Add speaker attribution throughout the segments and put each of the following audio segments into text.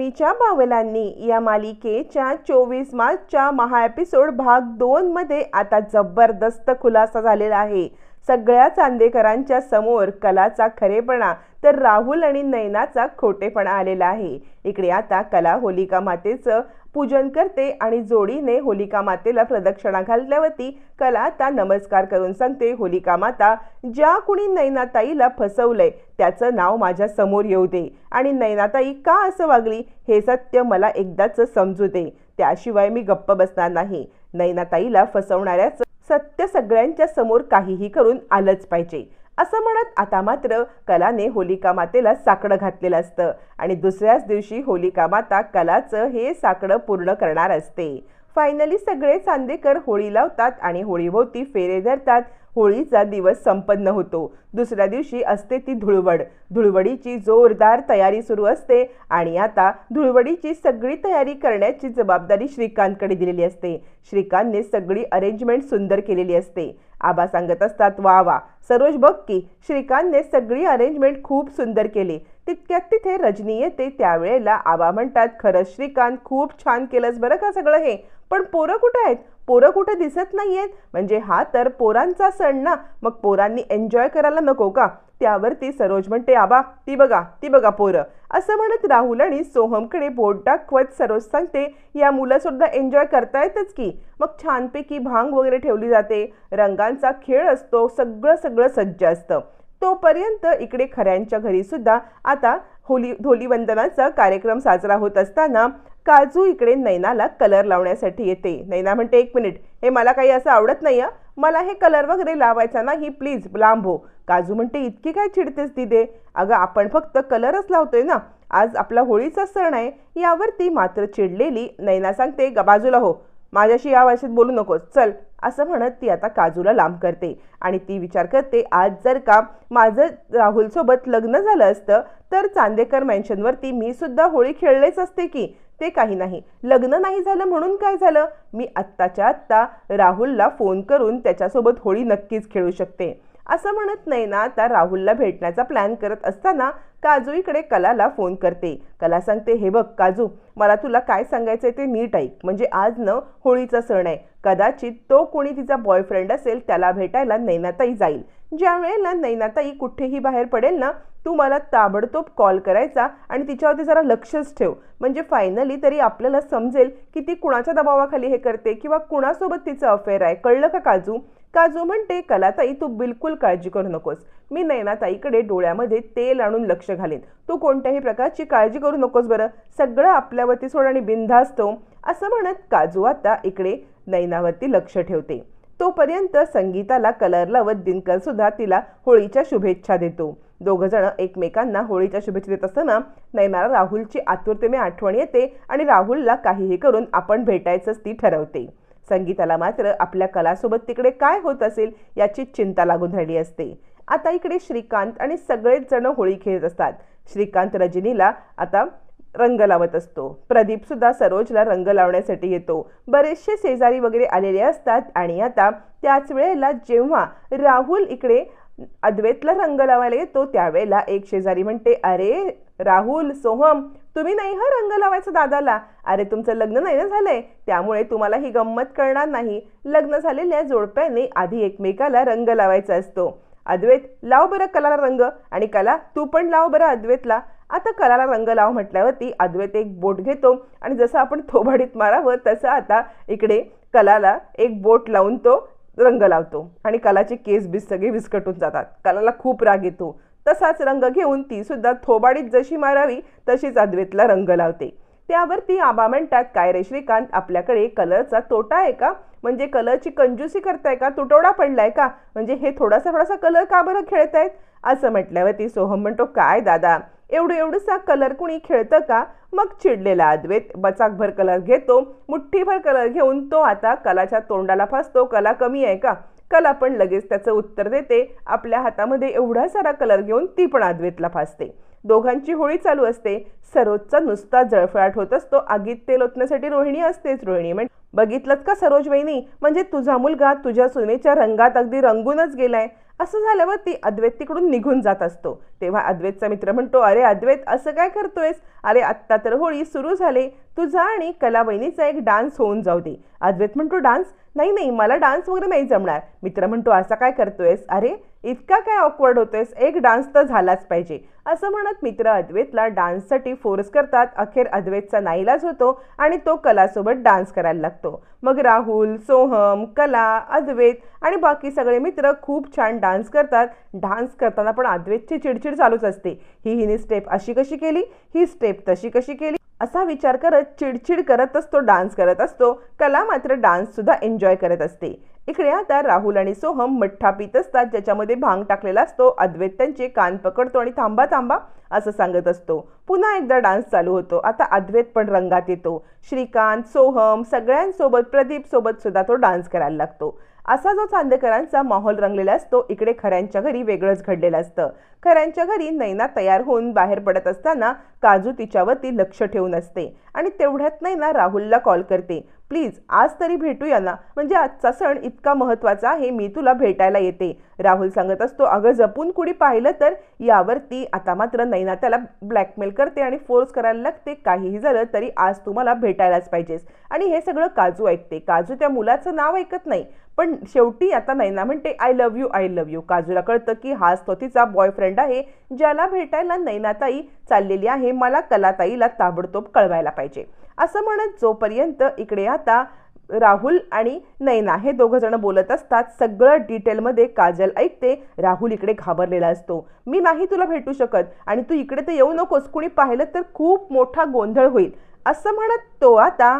Speaker 1: पीच्या बावलांनी या मालिकेच्या चोवीस मार्चच्या महा एपिसोड भाग दोन मध्ये आता जबरदस्त खुलासा झालेला आहे. सगळ्या चांदेकरांच्या समोर कलाचा खरेपणा तर राहुल आणि नयनाचा खोटेपणा आलेला आहे. इकडे आता कला होलिका मातेचं पूजन करते आणि जोडीने होलिका मातेला प्रदक्षिणा घालल्यावरती कला आता नमस्कार करून सांगते. होलिका माता ज्या कुणी नैनाताईला फसवलंय त्याचं नाव माझ्यासमोर येऊ दे. आणि नैनाताई का असं वागली हे सत्य मला एकदाच समजू दे. त्याशिवाय मी गप्प बसणार नाही. नैनाताईला फसवणाऱ्याचं सत्य सगळ्यांच्या समोर काहीही करून आलंच पाहिजे. असं म्हणत आता मात्र कलाने होलिका मातेला साकडं घातलेलं असतं आणि दुसऱ्याच दिवशी होलिका माता कलाचं हे साकडं पूर्ण करणार असते. फायनली सगळे चांदेकर होळी लावतात आणि होळीभोवती फेरे धरतात. होळीचा दिवस संपन्न होतो. दुसऱ्या दिवशी असते ती धुळवड. धुळवडीची जोरदार तयारी सुरू असते आणि आता धुळवडीची सगळी तयारी करण्याची जबाबदारी श्रीकांतकडे दिलेली असते. श्रीकांतने सगळी अरेंजमेंट सुंदर केलेली असते. आबा सांगत असतात वा वा सरोज बघ की श्रीकांतने सगळी अरेंजमेंट खूप सुंदर केली. तितक्यात तिथे रजनी येते त्यावेळेला आबा म्हणतात खरंच श्रीकांत खूप छान केलंस बरं का सगळं हे? पण पोरं कुठं आहेत? पोरं कुठं दिसत नाही आहेत म्हणजे हा तर पोरांचा सण ना? मग पोरांनी एन्जॉय करायला नको का? त्यावरती सरोज म्हणते आबा ती बघा ती बघा पोरं. असं म्हणत राहुल आणि सोहमकडे बोट दाखवत सरोज सांगते या मुलं सुद्धा एन्जॉय करतायतच की. मग छानपैकी भांग वगैरे ठेवली जाते. रंगांचा खेळ असतो सगळं सगळं सज्ज असतं. तोपर्यंत इकडे खऱ्यांच्या घरी सुद्धा आता होली धोलीवंदनाचा कार्यक्रम साजरा होत असताना काजू इकडे नैनाला कलर लावण्यासाठी येते. नैना म्हणते एक मिनिट हे मला काही असं आवडत नाही मला हे कलर वगैरे लावायचा नाही प्लीज लांब हो. काजू म्हणते इतकी काय चिडतेस दिदे? अगं आपण फक्त कलरच लावतोय ना. आज आपला होळीचा सण आहे. यावरती मात्र चिडलेली नैना सांगते ग बाजूला हो. माझ्याशी या भाषेत बोलू नकोस. चल असं म्हणत ती आता काजूला लांब करते आणि ती विचार करते आज जर का माझं राहुलसोबत लग्न झालं असतं तर चांदेकर मेन्शनवरती मी सुद्धा होळी खेळलेच असते की? ते काही नाही. लग्न नाही झालं म्हणून काय झालं? मी आत्ताच्या आत्ता राहुलला फोन करून त्याच्यासोबत होळी नक्कीच खेळू शकते. असं म्हणत नाही ना आता राहुलला भेटण्याचा प्लॅन करत असताना काजू इकडे कलाला फोन करते. कला सांगते हे बघ काजू मला तुला काय सांगायचं आहे ते नीट ऐक. म्हणजे आज न होळीचा सण आहे. कदाचित तो कोणी तिचा बॉयफ्रेंड असेल त्याला भेटायला नैनाताई जाईल. ज्या वेळेला नैनाताई कुठेही बाहेर पडेल ना तू मला ताबडतोब कॉल करायचा आणि तिच्यावरती जरा लक्षच ठेव. म्हणजे फायनली तरी आपल्याला समजेल की ती कुणाच्या दबावाखाली हे करते किंवा कुणासोबत तिचं अफेअर आहे. कळलं का काजू? काजू म्हणते कलाताई तू बिलकुल काळजी करू नकोस. मी नैनाताईकडे डोळ्यामध्ये तेल आणून लक्ष घालेन. तू कोणत्याही प्रकारची काळजी करू नकोस बरं. सगळं आपल्यावरती सोड आणि बिंधास्तो हो. असं म्हणत काजू आता इकडे नैनावरती लक्ष ठेवते. तोपर्यंत संगीताला कलर लावत दिनकर सुद्धा तिला होळीच्या शुभेच्छा देतो. दोघ जण एकमेकांना होळीच्या शुभेच्छा देत असताना नैनाला राहुलची आतुरतेने आठवण येते आणि राहुलला काहीही करून आपण भेटायचंच ती ठरवते. संगीताला मात्र आपल्या कलासोबत तिकडे काय होत असेल याची चिंता लागून राहिली असते. आता इकडे श्रीकांत आणि सगळेच जण होळी खेळत असतात. श्रीकांत रजनीला आता रंग लावत असतो. प्रदीप सुद्धा सरोजला रंग लावण्यासाठी येतो. बरेचसे शेजारी वगैरे आलेले असतात आणि आता त्याच वेळेला जेव्हा राहुल इकडे अद्वैतला रंग लावायला येतो त्यावेळेला एक शेजारी म्हणते अरे राहुल सोहम तुम्ही नाही हा रंग लावायचा दादाला? अरे तुमचं लग्न नाही ना झालंय? त्यामुळे तुम्हाला ही गंमत कळणार नाही. लग्न झालेल्या जोडप्याने आधी एकमेकाला रंग लावायचा असतो. अद्वैत लाव बरं कलाला रंग. आणि कला तू पण लाव बरं अद्वैतला. आता कलाला रंग लाव म्हटल्यावरती अद्वैत एक बोट घेतो. आणि जसं आपण थोबाडीत मारावं तसं आता इकडे कलाला एक बोट लावून तो रंग लावतो. आणि कलाचे केस बीस सगळे विस्कटून जातात. कलाला खूप राग येतो. तसाच रंग घेऊन ती सुद्धा थोबाडीत जशी मारावी तशीच अद्वैतला रंग लावते. त्यावर ती आबा म्हणतात काय रे श्रीकांत आपल्याकडे कलरचा तोटा आहे का? म्हणजे कलरची कंजूसी करताय का? तुटवडा पडलाय का? म्हणजे हे थोडासा थोडासा कलर का बरं खेळत आहेत असं म्हटल्यावर ती सोहम म्हणतो काय दादा एवढं एवढंसा कलर कुणी खेळतं का? मग चिडलेला अद्वैत बचाकभर कलर घेतो मुठ्ठीभर कलर घेऊन तो आता कलाच्या तोंडाला फासतो कला कमी आहे का? कला पण लगेच त्याचं उत्तर देते. आपल्या हातामध्ये एवढा सारा कलर घेऊन ती पण अद्वैतला फासते. दोघांची होळी चालू असते. सरोजचा नुसता जळफळाट होत असतो. आगीत तेल ओतण्यासाठी रोहिणी असतेच रोहिणी. म्हणजे बघितलंच का सरोज वहिनी? म्हणजे तुझा मुलगा तुझ्या सुनेच्या रंगात अगदी रंगूनच गेलाय. असं झाल्यावर ती अद्वैत तिकडून निघून जात असतो. तेव्हा अद्वैतचा मित्र म्हणतो अरे अद्वैत असं काय करतोयस? अरे आत्ता तर होळी सुरू झाले. तुझा आणि कला वहिनीचा एक डान्स होऊन जाऊ दे. अद्वैत म्हणतो डान्स? नाही नाही मला डान्स वगैरे नाही जमणार. मित्र म्हणतो असा काय करतोयस? अरे इतका काय ऑकवर्ड होतोयस? एक डान्स तर झालाच पाहिजे. असं म्हणत मित्र अद्वैतला डान्ससाठी फोर्स करतात. अखेर अद्वैतचा नाईलाज होतो आणि तो कलासोबत डान्स करायला लागतो. मग राहुल सोहम कला अद्वैत आणि बाकी सगळे मित्र खूप छान डान्स करतात. डान्स करताना पण अद्वैतची चिडचिड चालूच असते. ही हिने स्टेप अशी कशी केली? ही स्टेप तशी कशी केली? असा विचार करत चिडचिड करतच तो डान्स करत असतो. कला मात्र डान्ससुद्धा एन्जॉय करत असते. इकडे आता राहुल आणि सोहम मठ्ठा पित असतात ज्याच्यामध्ये भांग टाकलेला असतो. अद्वैत त्यांचे कान पकडतो आणि थांबा थांबा असं सांगत असतो. पुन्हा एकदा डान्स चालू होतो. आता अद्वैत पण रंगात येतो. श्रीकांत सोहम सगळ्यांसोबत प्रदीप सोबत सुद्धा तो डान्स करायला लागतो. असा जो चांदेकरांचा माहोल रंगलेला असतो इकडे खऱ्यांच्या घरी वेगळंच घडलेलं असतं. खऱ्यांच्या घरी नैना तयार होऊन बाहेर पडत असताना काजू तिच्यावरती लक्ष ठेवून असते आणि तेवढ्यात नैना राहुलला कॉल करते. प्लीज आज तरी भेटूया ना. म्हणजे आजचा सण इतका महत्त्वाचा आहे मी तुला भेटायला येते. राहुल सांगत असतो अगं जपून कुणी पाहिलं तर यावरती. आता मात्र नैना त्याला ब्लॅकमेल करते आणि फोर्स करायला लागते. काहीही झालं तरी आज तुम्हाला भेटायलाच पाहिजेस. आणि हे सगळं काजू ऐकते. काजू त्या मुलाचं नाव ऐकत नाही. पण शेवटी आता नैना म्हणते I love you I love you काजूला कळतं की हाच तो तिचा बॉयफ्रेंड आहे ज्याला भेटायला नैनाताई चाललेली आहे मला कलाताईला ताबडतोब कळवायला पाहिजे. असं म्हणत जोपर्यंत इकडे आता राहुल आणि नैना हे दोघं जण बोलत असतात सगळं डिटेलमध्ये काजल ऐकते राहुल इकडे घाबरलेला असतो. मी नाही तुला भेटू शकत आणि तू इकडे तर येऊ नकोस कुणी पाहिलं तर खूप मोठा गोंधळ होईल. असं म्हणत तो आता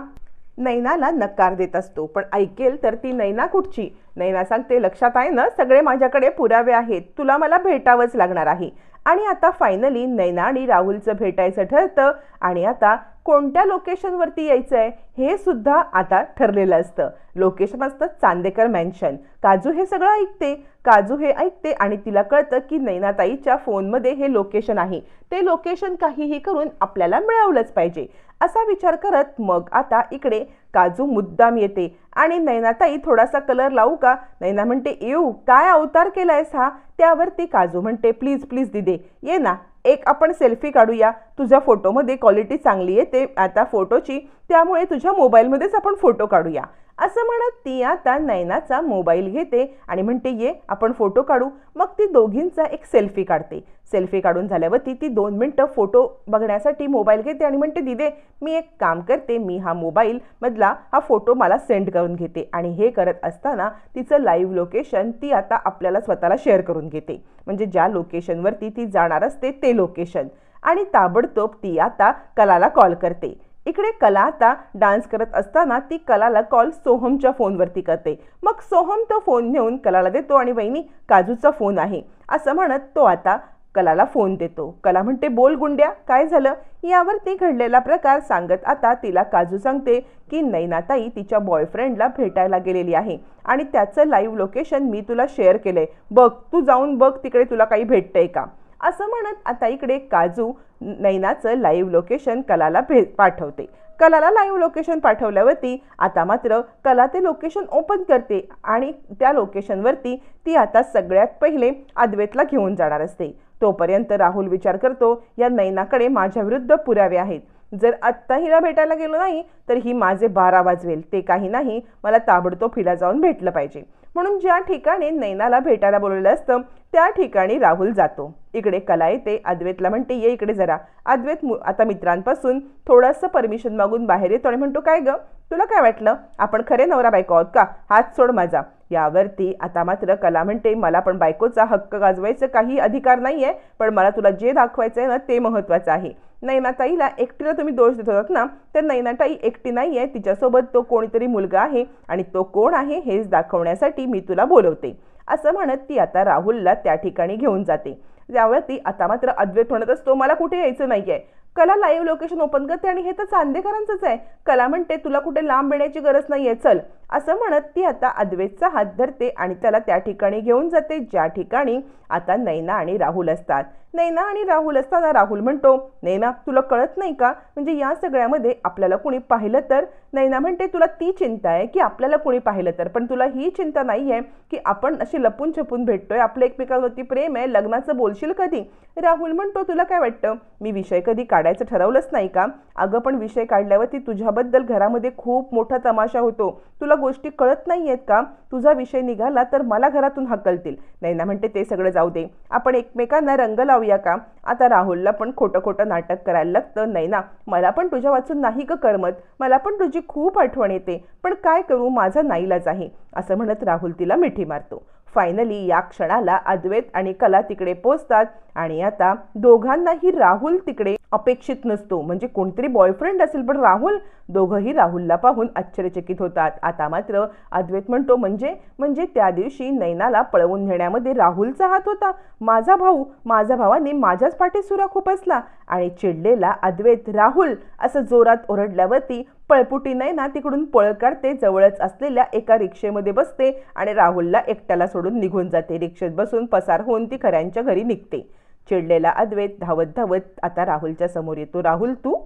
Speaker 1: नैनाला नकार देत असतो. पण ऐकेल तर ती नैना कुठची? नैना सांगते लक्षात आहे ना सगळे माझ्याकडे पुरावे आहेत. तुला मला भेटावंच लागणार आहे. आणि आता फायनली नैना आणि राहुलचं भेटायचं ठरतं आणि आता कोणत्या लोकेशनवरती यायचं आहे हे सुद्धा आता ठरलेलं असतं. लोकेशन असतं चांदेकर मॅन्शन काजू हे सगळं ऐकते. काजू हे ऐकते आणि तिला कळतं की नैनाताईच्या फोनमध्ये हे लोकेशन आहे. ते लोकेशन काहीही करून आपल्याला मिळवलंच पाहिजे. असा विचार करत मग आता इकडे काजू मुद्दाम येते. आणि नैनाताई थोडासा कलर लावू का? नैना म्हणते येऊ काय अवतार केलायस हा? त्यावर ती काजू म्हणते प्लीज प्लीज दिदे ये ना एक आपण सेल्फी काढूया. तुझ्या फोटोमध्ये क्वालिटी चांगली येते आता फोटोची त्यामुळे तुझ्या मोबाईलमध्येच आपण फोटो काढूया. असं म्हणत ती आता नयनाचा मोबाईल घेते आणि म्हणते ये आपण फोटो काढू. मग ती दोघींचा एक सेल्फी काढते. सेल्फी काढून झाल्यावरती ती दोन मिनटं फोटो बघण्यासाठी मोबाईल घेते आणि म्हणते दिदे मी एक काम करते. मी हा मोबाईल मधला हा फोटो मला सेंड करून घेते. आणि हे करत असताना तिचं लाईव्ह लोकेशन ती आता आपल्याला स्वतःला शेअर करून घेते. म्हणजे ज्या लोकेशनवरती ती जाणार असते ते लोकेशन. आणि ताबडतोब ती आता कलाला कॉल करते. इकडे कला आता डान्स करत असताना ती कलाला कॉल सोहमच्या फोनवरती करते. मग सोहम तो फोन नेऊन कलाला देतो आणि वहिनी काजूचा फोन आहे. असं म्हणत तो आता कलाला फोन देतो. कला म्हणते बोल गुंड्या काय झालं? यावरती घडलेला प्रकार सांगत आता तिला काजू सांगते की नैनाताई तिच्या बॉयफ्रेंडला भेटायला गेलेली आहे आणि त्याचं लाईव्ह लोकेशन मी तुला शेअर केलंय. बघ तू जाऊन बघ तिकडे तुला काही भेटतंय का? असं म्हणत आता इकडे काजू नैनाचं लाईव्ह लोकेशन कलाला भे पाठवते. कलाला लाईव्ह लोकेशन पाठवल्यावरती आता मात्र कला ते लोकेशन ओपन करते आणि त्या लोकेशनवरती ती आता सगळ्यात पहिले अद्वैतला घेऊन जाणार असते. तोपर्यंत राहुल विचार करतो या नैनाकडे माझ्या विरुद्ध पुरावे आहेत. जर आत्ता हिला भेटायला गेलो नाही तर ही माझे बारा वाजवेल. ते काही नाही मला ताबडतोब हिला जाऊन भेटलं पाहिजे. म्हणून ज्या ठिकाणी नैनाला भेटायला बोलवलं असतं त्या ठिकाणी राहुल जातो. इकडे कला येते अद्वैतला म्हणते ये इकडे जरा. अद्वैत आता मित्रांपासून थोडंसं परमिशन मागून बाहेर येतो आणि म्हणतो काय ग? तुला काय वाटलं? आपण खरे नवरा बायको आहोत का? हात सोड माझा. यावरती आता मात्र कला म्हणते मला पण बायकोचा हक्क गाजवायचं काही अधिकार नाही आहे पण मला तुला जे दाखवायचं आहे ना ते महत्त्वाचं आहे. नैनाताईला एकटीला तुम्ही दोष देत होतात ना तर नैनाताई एकटी नाही आहे तिच्यासोबत तो कोणीतरी मुलगा आहे आणि तो कोण आहे हेच दाखवण्यासाठी मी तुला बोलवते. असं म्हणत ती आता राहुलला त्या ठिकाणी घेऊन जाते. त्यावरती आता मात्र अद्वैत म्हणतच असतो मला कुठे यायचं नाही आहे कला लाईव्ह लोकेशन ओपन करते आणि हे तर चांदेकरांचंच आहे. कला म्हणते तुला कुठे लांब येण्याची गरज नाही आहे चल. असं म्हणत ती आता अद्वैतचा हात धरते आणि त्याला त्या ठिकाणी घेऊन जाते ज्या ठिकाणी आता नैना आणि राहुल असतात. नैना आणि राहुल असताना राहुल म्हणतो नैना तुला कळत नाही का? म्हणजे या सगळ्यामध्ये आपल्याला कुणी पाहिलं तर? नैना म्हणते तुला ती चिंता आहे की आपल्याला कुणी पाहिलं तर? पण तुला ही चिंता नाही आहे की आपण अशी लपून छपून भेटतोय? आपलं एकमेकांवरती प्रेम आहे? लग्नाचं बोलशील कधी? राहुल म्हणतो तुला काय वाटतं? मी विषय कधी काढायचं ठरवलंच नाही का? अगं पण विषय काढल्यावरती तुझ्याबद्दल घरामध्ये खूप मोठा तमाशा होतो. तुला गोष्टी कळत नाही आहेत का? तुझा विषय निघाला तर मला घरातून हकलतील. नैना म्हणते ते सगळं जाऊ दे. आपण एकमेकांना रंग लावूया का? आता राहुलला पण खोटं खोटं नाटक करायला लागतं. नैना मला पण तुझ्या वाचून नाही का करमत. मला पण तुझी खूप आठवण येते. पण काय करू? माझा नाईलाज आहे. असं म्हणत राहुल तिला मिठी मारतो. फायनली या क्षणाला अद्वैत आणि कला तिकडे पोचतात आणि आता दोघांनाही राहुल तिकडे अपेक्षित नसतो. म्हणजे कोणतरी बॉयफ्रेंड असेल पण राहुल दोघंही राहुलला पाहून आश्चर्यचकित होतात. आता मात्र अद्वैत म्हणतो म्हणजे म्हणजे त्या दिवशी नैनाला पळवून नेण्यामध्ये राहुलचा हात होता. माझा भाऊ माझ्या भावाने माझ्याच पाठीसुरा खुपसला आणि चिडलेला अद्वैत राहुल असं जोरात ओरडल्यावरती पळपुटी नैना तिकडून पळ काढते जवळच असलेल्या एका रिक्षेमध्ये बसते आणि राहुलला एकट्याला सोडून निघून जाते. रिक्षेत बसून पसार होऊन ती खऱ्यांच्या घरी निघते. चिडलेला अद्वैत धावत धावत आता राहुलच्या समोर येतो. राहुल तू?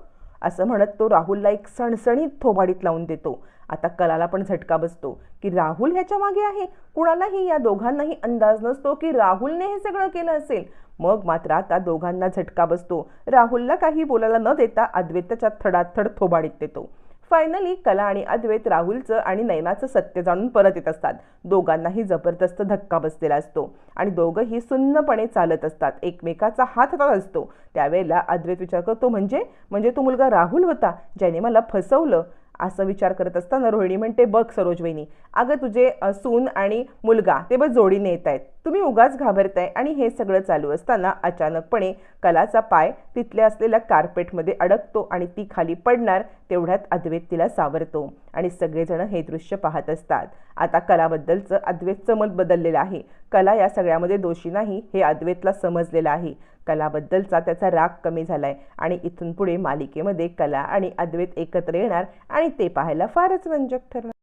Speaker 1: असं म्हणत तो राहुलला एक सणसणीत थोबाडीत लावून देतो. आता कलाला पण झटका बसतो की राहुल ह्याच्या मागे आहे. कुणालाही या दोघांनाही अंदाज नसतो की राहुलने हे सगळं केलं असेल. मग मात्र आता दोघांना झटका बसतो. राहुलला काही बोलायला न देता अद्वैताच्या थडाथड थोबाडीत देतो. फायनली कला आणि अद्वैत राहुलचं आणि नैनाचं सत्य जाणून परत येत असतात. दोघांनाही जबरदस्त धक्का बसलेला असतो आणि दोघंही सुन्नपणे चालत असतात. एकमेकाचा हात हातात असतो. त्यावेळेला अद्वैत विचार करतो म्हणजे? म्हणजे तो मुलगा राहुल होता ज्याने मला फसवलं. असं विचार करत असताना रोहिणी म्हणते बघ सरोज वहिनी अगं तुझे सून आणि मुलगा ते बघ जोडीने येत आहेत तुम्ही उगाच घाबरताय आणि हे सगळं चालू असताना अचानकपणे कलाचा पाय तिथल्या असलेल्या कार्पेटमध्ये अडकतो आणि ती खाली पडणार तेवढ्यात अद्वैत तिला सावरतो आणि सगळेजण हे दृश्य पाहत असतात. आता कलाबद्दलचं अद्वैतचं मत बदललेलं आहे. कला या सगळ्यामध्ये दोषी नाही हे अद्वैतला समजलेलं आहे. कलाबद्दलचा त्याचा राग कमी झालाय. आणि इथून पुढे मालिकेमध्ये कला आणि अद्वैत एकत्र येणार आणि ते पाहायला फारच रंजक ठरणार.